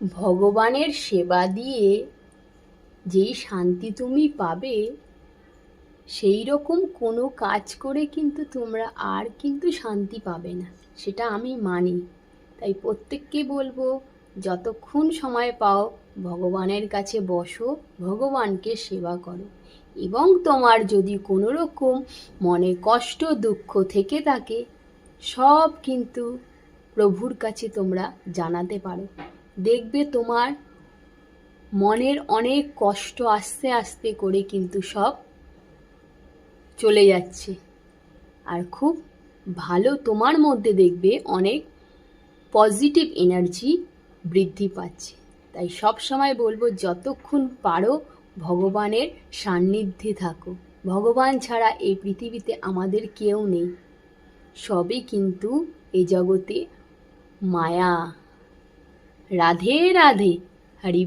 ভগবানের সেবা দিয়ে যেই শান্তি তুমি পাবে সেই রকম কোনো কাজ করে কিন্তু তোমরা আর কিন্তু শান্তি পাবে না। সেটা আমি মানি। তাই প্রত্যেককে বলব, যতক্ষণ সময় পাও, ভগবানের কাছে বসো, ভগবানকে সেবা করো। এবং তোমার যদি কোনো রকম মনে কষ্ট, দুঃখ থেকে থাকে, সব কিন্তু প্রভুর কাছে তোমরা জানাতে পারো। দেখবে তোমার মনের অনেক কষ্ট আস্তে আস্তে করে কিন্তু সব চলে যাচ্ছে। আর খুব ভালো তোমার মধ্যে দেখবে অনেক পজিটিভ এনার্জি বৃদ্ধি পাচ্ছে। তাই সব সময় বলব, যতক্ষণ পারো ভগবানের সান্নিধ্যে থাকো। ভগবান ছাড়া এই পৃথিবীতে আমাদের কেউ নেই। সবই কিন্তু এই জগতে মায়া। রাধে রাধে হরি